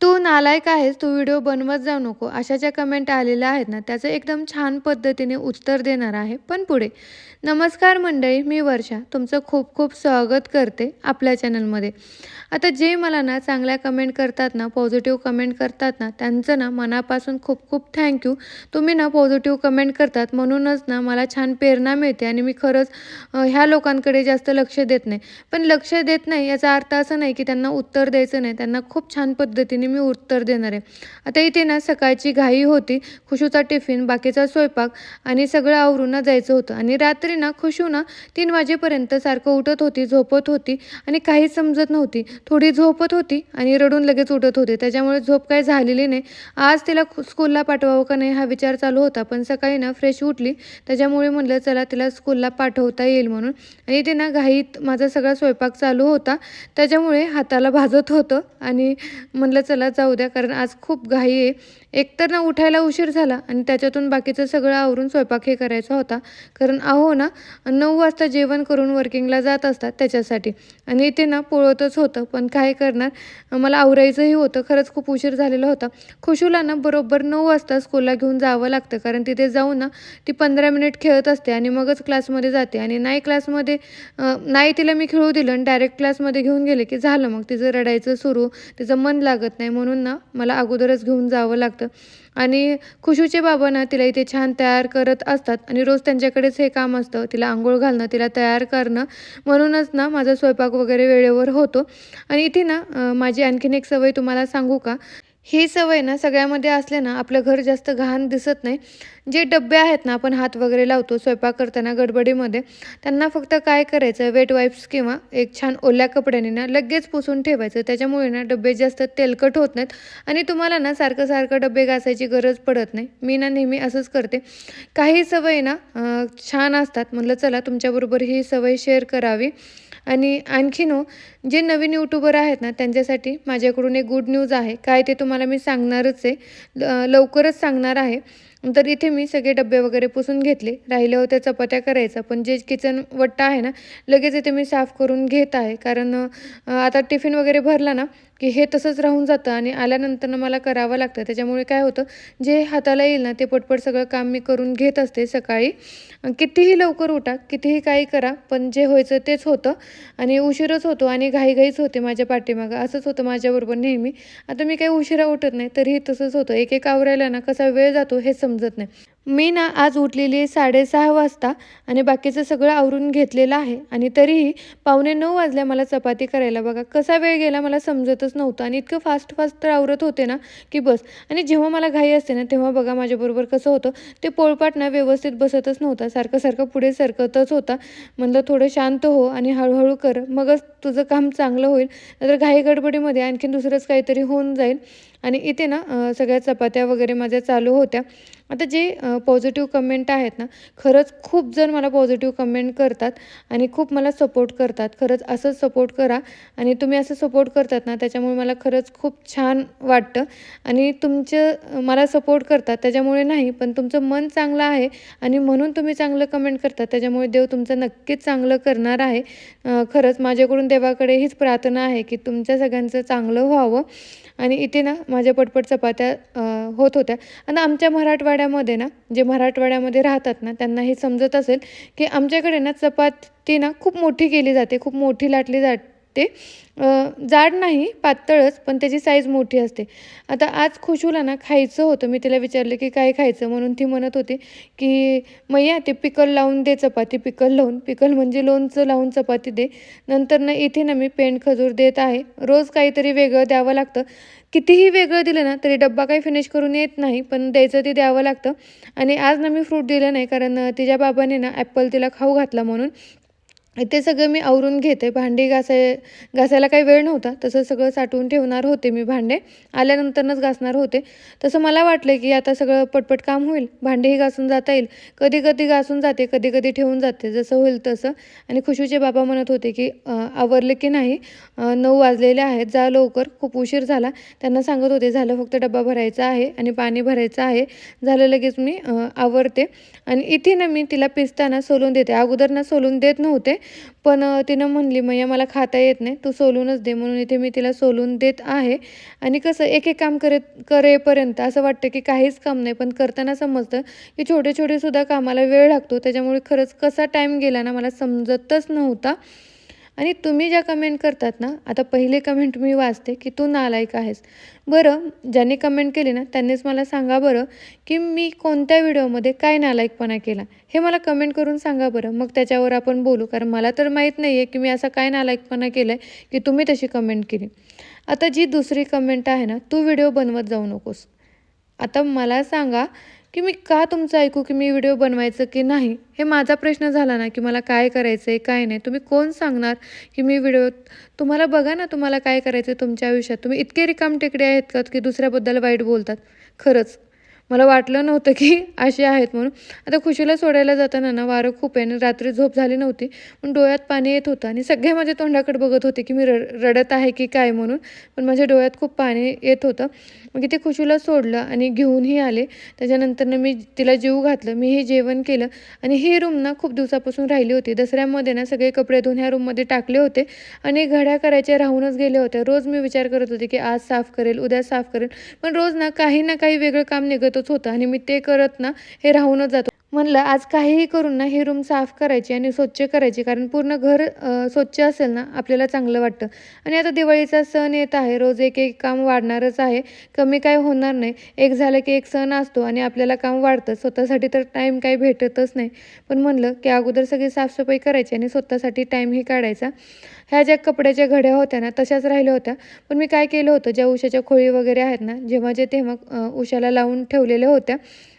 तू नालायक आहेस तू व्हिडिओ बनवत जाऊ नको. अशा ज्या कमेंट आलेल्या आहेत ना त्याचं एकदम छान पद्धतीने उत्तर देणार आहे. पण पुढे. नमस्कार मंडळी मी वर्षा. तुमचं खूप खूप स्वागत करते आपल्या चॅनलमध्ये आता जे मला ना चांगल्या कमेंट करतात ना पॉझिटिव्ह कमेंट करतात ना त्यांचं ना मनापासून खूप खूप थँक्यू तुम्ही ना पॉझिटिव्ह कमेंट करतात म्हणूनच ना मला छान प्रेरणा मिळते आणि मी खरंच ह्या लोकांकडे जास्त लक्ष देत नाही. पण लक्ष देत नाही याचा अर्थ असं नाही की त्यांना उत्तर द्यायचं नाही. त्यांना खूप छान पद्धतीने मी उत्तर देणार. आहे आता इथे ना सकाळची घाई होती खुशूचा टिफिन बाकीचा स्वयंपाक आणि सगळं आवरून ना जायचं होतं. आणि रात्री ना खुशू ना तीन वाजेपर्यंत सारखं उठत होती झोपत होती आणि काहीच समजत नव्हती. थोडी झोपत होती आणि रडून लगेच उठत होते. त्याच्यामुळे झोप काय झालेली नाही. आज तिला स्कूलला पाठवावं का नाही हा विचार चालू होता. पण सकाळी ना फ्रेश उठली. त्याच्यामुळे म्हणलं चला तिला स्कूलला पाठवता येईल म्हणून. आणि ते ना घाईत माझा सगळा स्वयंपाक चालू होता. त्याच्यामुळे हाताला भाजत होतं आणि म्हणलं चला जाऊ द्या कारण आज खूप घाई आहे. एकतर ना उठायला उशीर झाला आणि त्याच्यातून बाकीचं सगळं आवरून स्वयंपाक हे करायचा होता. कारण अहो ना नऊ वाजता जेवण करून वर्किंगला जात असतात त्याच्यासाठी. आणि इथे ना पोळतच होतं पण काय करणार? मला आवरायचंही होतं खरंच खूप उशीर झालेला होता. खुशूला ना बरोबर नऊ वाजता स्कूलला घेऊन जावं लागतं कारण तिथे जाऊन ना ती पंधरा मिनिट खेळत असते आणि मगच क्लासमध्ये जाते. आणि नाही क्लासमध्ये नाही तिला मी खेळू दिलं आणि डायरेक्ट क्लासमध्ये घेऊन गेले की झालं मग. तिचं रडायचं सुरू तिचं मन लागत नाही. म्हणून ना मला अगोदरच घेऊन जावं लागतं. आणि खुशूचे बाबा ना तिला इथे छान तयार करत असतात आणि रोज त्यांच्याकडेच हे काम असतं. तिला आंघोळ घालणं तिला तयार करणं. म्हणूनच ना माझा स्वयंपाक वगैरे वेळेवर होतो. आणि इथे ना माझी आणखीन एक सवय तुम्हाला सांगू का? ही सवय ना सगळ्यामध्ये असले ना आपलं घर जास्त घाण दिसत नाही. जे डबे आहेत ना आपण हात वगैरे लावतो स्वयंपाक करताना गडबडीमध्ये त्यांना फक्त काय करायचं वेट वाईप्स किंवा एक छान ओल्या कपड्याने ना लगेच पुसून ठेवायचं. त्याच्यामुळे ना डबे जास्त तेलकट होत नाहीत. आणि तुम्हाला ना सारखं सारखं डबे घासायची गरज पडत नाही. मी ना नेहमी असंच करते. काही सवय ना छान असतात. म्हटलं चला तुमच्याबरोबर ही सवय शेअर करावी. आणि आणखीन जे नवीन यूट्यूबर आहेत ना त्यांच्यासाठी माझ्याकडून एक गुड न्यूज आहे. काय ते तुम्हाला मी सांगणारच आहे. ल- लवकरच सांगणार आहे. तर इथे मी सगळे डबे वगैरे पुसून घेतले. राहिल्या होत्या चपात्या करायचा. पण जे किचन वट्टा आहे ना लगेच इथे मी साफ करून घेत आहे. कारण आता टिफिन वगैरे भरला ना की हे तसंच राहून जातं आणि आल्यानंतर मला करावं लागतं. त्याच्यामुळे काय होतं जे हाताला येईल ना ते पटपट सगळं काम मी करून घेत असते सकाळी. कितीही लवकर उठा कितीही काही करा पण जे व्हायचं तेच होतं. आणि उशीरच होतो आणि घाईघाईच होते माझ्या पाठीमागं. असंच होतं माझ्याबरोबर नेहमी. आता मी काही उशिरा उठत नाही तरीही तसंच होतं. एक एक आवरायला ना कसा वेळ जातो हे समजत नाही. मी ना आज उठलेली आहे साडेसहा वाजता आणि बाकीचं सगळं आवरून घेतलेलं आहे आणि तरीही पावणे नऊ वाजल्या मला चपाती करायला. बघा कसा वेळ गेला मला समजतच नव्हतं आणि इतकं फास्ट फास्ट तर आवरत होते ना की बस. आणि जेव्हा मला घाई असते ना तेव्हा बघा माझ्याबरोबर कसं होतं ते पोळपाट ना व्यवस्थित बसतच नव्हता. सारखं सारखं पुढे सरकतच होता. म्हणलं थोडं शांत हो आणि हळूहळू कर. मगच तुझं काम चांगलं होईल. तर घाई गडबडीमध्ये आणखीन दुसरंच काहीतरी होऊन जाईल. आणि इथे ना सगळ्या चपात्या वगैरे माझ्या चालू होत्या. आता जे पॉझिटिव्ह कमेंट आहेत ना खरंच खूप जण मला पॉझिटिव्ह कमेंट करतात आणि खूप मला सपोर्ट करतात. खरंच असंच सपोर्ट करा आणि तुम्ही असं सपोर्ट करतात ना त्याच्यामुळे मला खरंच खूप छान वाटतं. आणि तुमचं मला सपोर्ट करतात त्याच्यामुळे नाही पण तुमचं मन चांगलं आहे आणि म्हणून तुम्ही चांगलं कमेंट करतात. त्याच्यामुळे देव तुमचं नक्कीच चांगलं करणार आहे. खरंच माझ्याकडून देवाकडे हीच प्रार्थना आहे की तुमच्या सगळ्यांचं चांगलं व्हावं. आणि इथे ना माझ्या पटपट चपात्या होत होत्या. आणि आमच्या मराठवाड्यामध्ये ना जे मराठवाड्यामध्ये राहतात ना त्यांना हे समजत असेल की आमच्याकडे ना चपाती ना खूप मोठी केली जाते खूप मोठी लाटली जाते ते जाड नाही पातळच पण त्याची साईज मोठी असते. आता आज खुशूला ना खायचं होतं. मी तिला विचारलं की काय खायचं? म्हणून ती म्हणत होती की मैया ते पिकल लावून दे चपाती पिकल लावून पिकल म्हणजे लोणचं लावून चपाती दे. नंतर ना इथे ना मी पेंट खजूर देत आहे. रोज काहीतरी वेगळं द्यावं लागतं. कितीही वेगळं दिलं ना तरी डब्बा काही फिनिश करून येत नाही पण द्यायचं ते द्यावं लागतं. आणि आज ना मी फ्रूट दिलं नाही कारण तिच्या बाबाने ना ॲपल तिला खाऊ घातला म्हणून ते सगळं मी आवरून घेते. भांडी घासाय घासायला काही वेळ नव्हता. तसं सगळं साठवून ठेवणार होते मी भांडे. आल्यानंतरनच घासणार होते. तसं मला वाटलं की आता सगळं पटपट काम होईल. भांडेही घासून जाता येईल. कधी कधी घासून जाते कधी कधी ठेवून जाते. जसं होईल तसं. आणि खुशीचे बाबा म्हणत होते की आवरले की नाही? नऊ वाजलेले आहेत. जा लवकर. खूप उशीर झाला. त्यांना सांगत होते झालं फक्त डबा भरायचा आहे आणि पाणी भरायचं आहे. झालं लगेच मी आवरते. आणि इथे ना मी तिला पिसताना सोलून देते. अगोदर ना सोलून देत नव्हते. पण तिनं म्हणली मैया मला खाता येत नाही तू सोलूनच दे म्हणून इथे मी तिला सोलून देत आहे. आणि कसं एक एक काम करे करेपर्यंत असं वाटतं की काहीच काम नाही पण करताना समजतं की छोटे छोटे सुद्धा कामाला वेळ लागतो. त्याच्यामुळे खरंच कसा टाईम गेला ना मला समजतच नव्हता. आणि तुम्ही ज्या कमेंट करतात ना आता पहिली कमेंट मी वाचते की तू नालायक आहेस. बरं ज्यांनी कमेंट केली ना त्यांनीच मला सांगा बरं की मी कोणत्या व्हिडिओमध्ये काय नालायकपणा केला. हे मला कमेंट करून सांगा बरं. मग त्याच्यावर आपण बोलू. कारण मला तर माहीत नाही आहे की मी असा काय नालायकपणा केला आहे की तुम्ही तशी कमेंट केली. आता जी दुसरी कमेंट आहे ना तू व्हिडिओ बनवत जाऊ नकोस. आता मला सांगा की मी का तुमचं ऐकू की मी व्हिडिओ बनवायचं की नाही? हे माझा प्रश्न झाला ना की मला काय करायचं आहे काय नाही? तुम्ही कोण सांगणार की मी व्हिडिओ तुम्हाला बघा ना तुम्हाला काय करायचं आहे तुमच्या आयुष्यात. तुम्ही इतके रिकाम टेकडे आहेत का की दुसऱ्याबद्दल वाईट बोलतात? खरंच. मला वाटलं नव्हतं की असे आहेत म्हणून. आता खुशीला सोडायला जाताना ना वारं खूप आहे आणि रात्री झोप झाली नव्हती पण डोळ्यात पाणी येत होतं आणि सगळे माझ्या तोंडाकडे बघत होते की मी रड रडत आहे की काय म्हणून. पण माझ्या डोळ्यात खूप पाणी येत होतं. मग ते खुशीला सोडलं आणि घेऊनही आले. त्याच्यानंतरनं मी तिला जीव घातलं. मी हे जेवण केलं आणि ही रूम ना खूप दिवसापासून राहिली होती. दसऱ्यामध्ये ना सगळे कपडे धुवून ह्या रूममध्ये टाकले होते आणि घड्या करायच्या राहूनच गेले होते रोज मी विचार करत होते की आज साफ करेल उद्या साफ करेल. पण रोज ना काही ना काही वेगळं काम निघत निघतच होतं आणि मी ते करत ना हे राहूनच जातो. म्हणलं आज काहीही करून ना ही रूम साफ करायची आणि स्वच्छ करायची कारण पूर्ण घर स्वच्छ असेल ना आपल्याला चांगलं वाटतं. आणि आता दिवाळीचा सण येत आहे रोज एक एक काम वाढणारच आहे कमी काय होणार नाही. एक झालं की एक सण असतो आणि आपल्याला काम वाढतं स्वतःसाठी तर टाईम काही भेटतच नाही. पण म्हणलं की अगोदर सगळी साफसफाई करायची आणि स्वतःसाठी टाईमही काढायचा. ह्या ज्या कपड्याच्या घड्या होत्या ना तशाच राहिल्या होत्या. पण मी काय केलं होतं ज्या उशाच्या खोळी वगैरे आहेत ना जेव्हा जे तेव्हा उशाला लावून ठेवलेल्या होत्या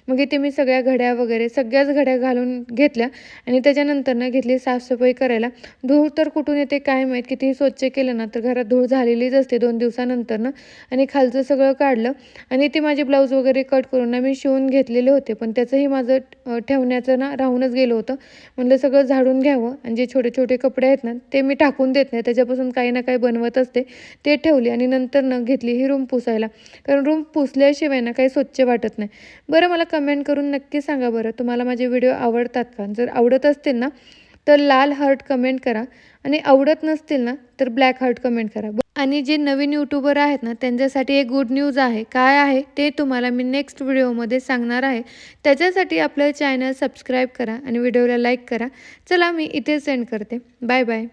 मग इथे मी सगळ्या घड्या वगैरे सगळ्याच घड्या घालून घेतल्या आणि त्याच्यानंतर ना घेतली साफसफाई करायला. धूळ तर कुठून येते काय माहीत कितीही स्वच्छ केलं ना तर घरात धूळ झालेलीच असते दोन दिवसानंतर ना. आणि खालचं सगळं काढलं आणि ते माझे ब्लाऊज वगैरे कट करून ना मी शिवून घेतलेले होते. पण त्याचंही माझं ठेवण्याचं ना राहूनच गेलं होतं. म्हणलं सगळं झाडून घ्यावं आणि जे छोटे छोटे कपडे आहेत ना ते मी टाकून देत नाही. त्याच्यापासून काही ना काही बनवत असते. ते ठेवले आणि नंतर न घेतली ही रूम पुसायला. कारण रूम पुसल्याशिवाय ना काही स्वच्छ वाटत नाही. बरं मला कमेंट करून नक्की सांगा बरं तुम्हाला माझे व्हिडिओ आवडतात का? जर आवडत असतील ना तर लाल हार्ट कमेंट करा. आणि आवडत नसतील ना तर ब्लॅक हार्ट कमेंट करा. आणि जे नवीन यूट्यूबर आहेत ना त्यांच्यासाठी एक गुड न्यूज आहे. काय आहे? ते तुम्हाला मी नेक्स्ट व्हिडिओमध्ये सांगणार आहे. त्याच्यासाठी आपलं चॅनल सबस्क्राईब करा आणि व्हिडिओला लाईक करा. चला मी इथे सेंड करते. Bye bye